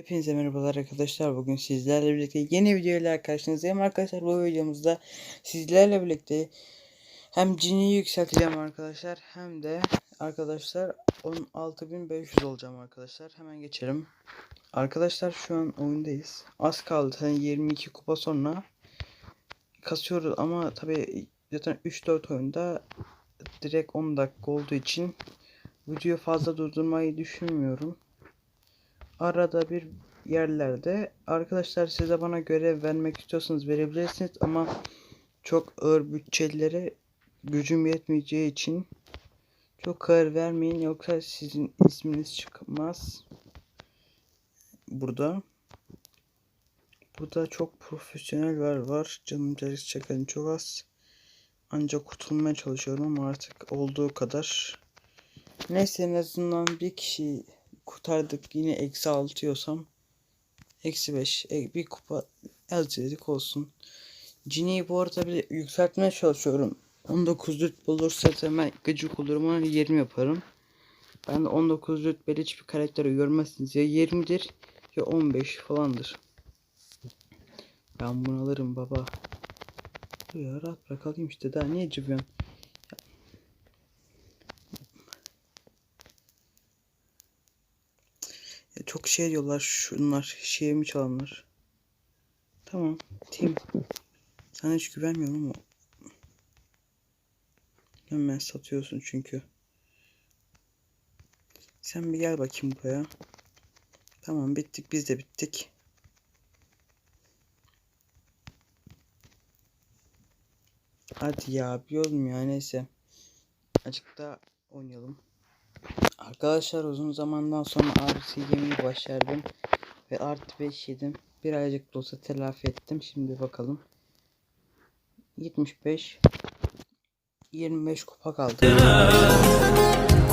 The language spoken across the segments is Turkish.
Hepinize merhabalar arkadaşlar. Bugün sizlerle birlikte yeni video ile karşınızdayım arkadaşlar. Bu videomuzda sizlerle birlikte hem cini yükselteceğim arkadaşlar hem de arkadaşlar 16500 olacağım arkadaşlar. Hemen geçelim. Arkadaşlar şu an oyundayız. Az kaldı. Hani 22 kupa sonra kasıyoruz ama tabi zaten 3-4 oyunda direkt 10 dakika olduğu için videoyu fazla durdurmayı düşünmüyorum arada bir yerlerde. Arkadaşlar size bana görev vermek istiyorsanız verebilirsiniz ama çok ağır bütçelere gücüm yetmeyeceği için çok karar vermeyin yoksa sizin isminiz çıkmaz. Burada. Burada çok profesyonel var var. Canım canım çeken çok az. Ancak kurtulmaya çalışıyorum ama artık olduğu kadar. Neyse en azından bir kişi kurtardık yine eksi 6 yiyorsam eksi 5 e, bir kupa elçilik olsun. Cini'yi bu arada bir yükseltmeye çalışıyorum. 19 rütbe bulursa hemen gıcık olurum ona 20 yaparım. Ben de 19 rütbeli hiçbir karakteri görmezsiniz ya 20'dir ya 15 falandır. Ben bunu alırım baba. Ya rahat bırakalım işte daha niye cıvıyorsun? Çok şey diyorlar şunlar şiirimi çalanlar. Tamam Tim. Sana hiç güvenmiyorum ama. Hemen satıyorsun çünkü. Sen bir gel bakayım buraya. Tamam bittik biz de bittik. Hadi ya bir yolum ya neyse. Daha oynayalım. Arkadaşlar uzun zamandan sonra RC yemeği başardım. Ve artı 5 yedim. Birazcık da telafi ettim. Şimdi bakalım. 75 25 kupa kaldı.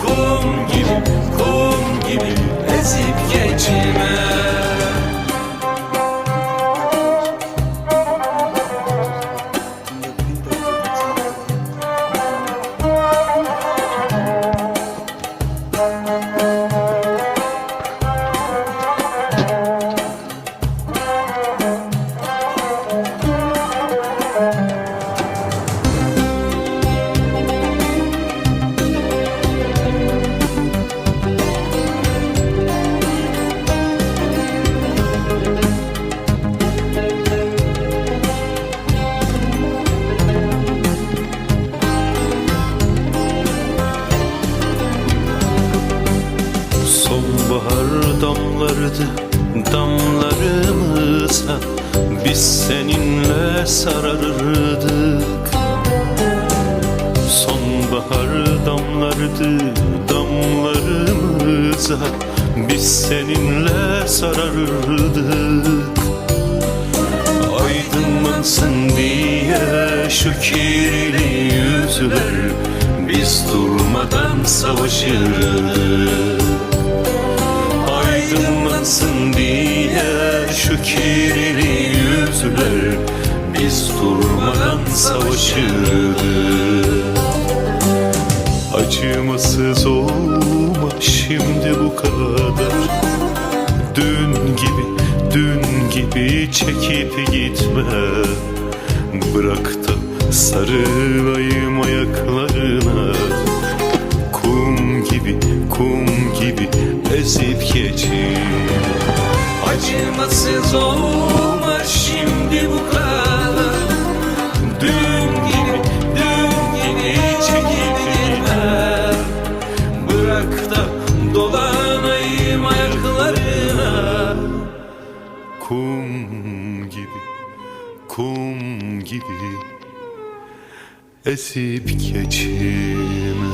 Kum gibi, kum gibi damlardı damlarımıza Biz seninle sararırdık Aydınlansın diye şu kirli yüzler Biz durmadan savaşırdık aydınlansın diye şu kirli yüzler biz durmadan savaşırdık acımasız olma şimdi bu kadar. Dün gibi dün gibi çekip gitme. Bırak da sarılayım ayaklarına. Kum gibi kum gibi ezip geçin Acımasız olma gibi Esip geçime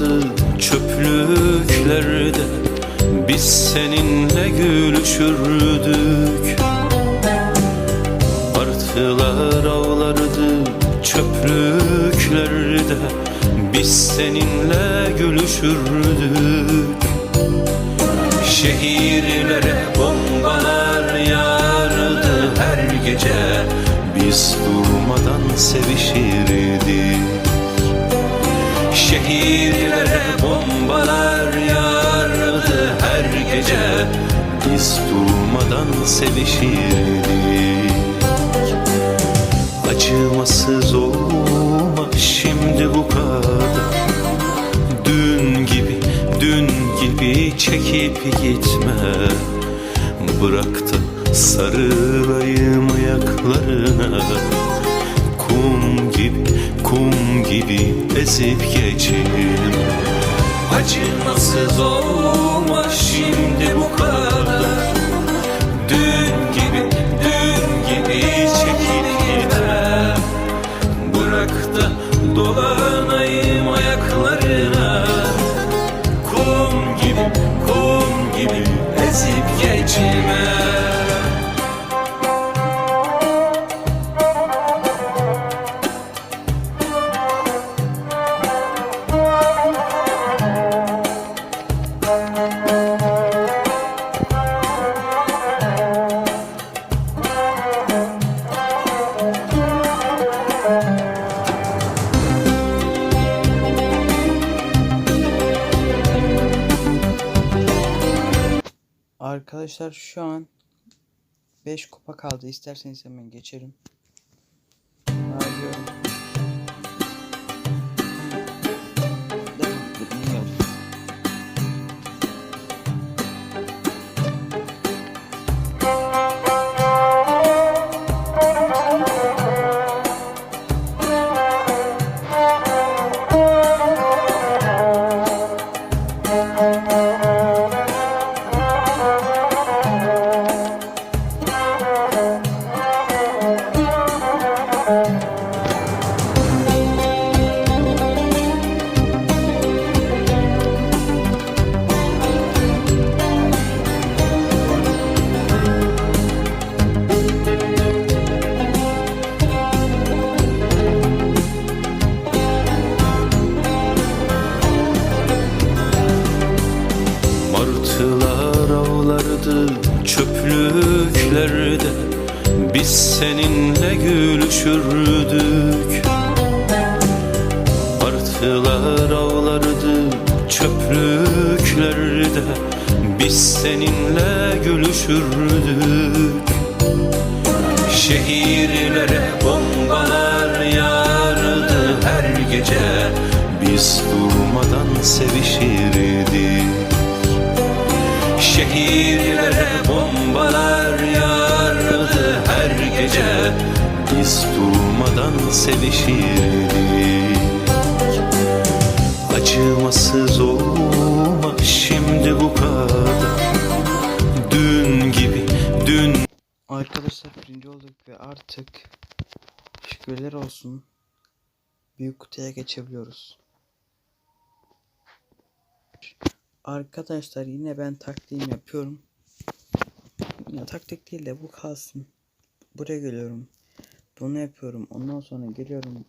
vardı çöplüklerde Biz seninle gülüşürdük. Artılar avlardı çöplüklerde Biz seninle gülüşürdük. Şehirlere bombalar yağardı her gece Biz durmadan sevişirdik. Şehirlere bombalar yağardı her gece. Biz durmadan sevişirdik. Acımasız olma şimdi bu kadar. Dün gibi, dün gibi çekip gitme. Bırak da sarılayım ayaklarına Kum gibi, kum gibi ezip geçeyim. Acımasız olma şimdi bu kadar Arkadaşlar şu an 5 kupa kaldı. İsterseniz hemen geçerim. Biz seninle gülüşürdük. Martılar avlardı çöplüklerde Biz seninle gülüşürdük. Şehirlere bombalar yağardı her gece. Biz durmadan sevişirdik. Şehirlere bombalar yağardı gece Biz durmadan sevişirdik Acımasız olma şimdi bu kadar Dün gibi, dün Arkadaşlar birinci olduk ve artık şükürler olsun büyük kutuya geçebiliyoruz. Arkadaşlar yine ben taktiğim yapıyorum. Ya taktik değil de bu kalsın. Buraya geliyorum. Bunu yapıyorum. Ondan sonra geliyorum.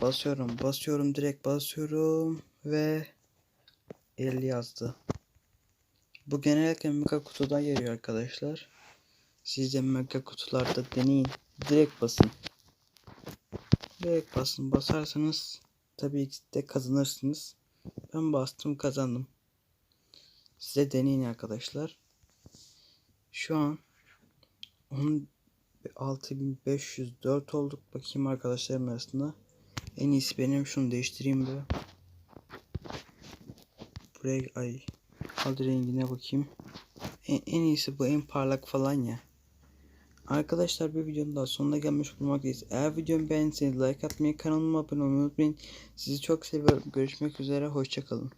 Basıyorum. Basıyorum. Direkt basıyorum. Ve 50 yazdı. Bu genellikle mega kutuda geliyor arkadaşlar. Siz de mega kutularda deneyin. Direkt basın. Direkt basın. Basarsanız tabii ki de kazanırsınız. Ben bastım kazandım. Size deneyin arkadaşlar. Şu an 6504 olduk. Bakayım arkadaşlarım arasında. En iyisi benim şunu değiştireyim bir. Buraya ay. Hadi rengine bakayım. En, en iyisi bu en parlak falan ya. Arkadaşlar bir videonun daha sonuna gelmiş bulmaktayız. Eğer videomu beğendiyseniz like atmayı, kanalıma abone olmayı unutmayın. Sizi çok seviyorum. Görüşmek üzere. Hoşçakalın.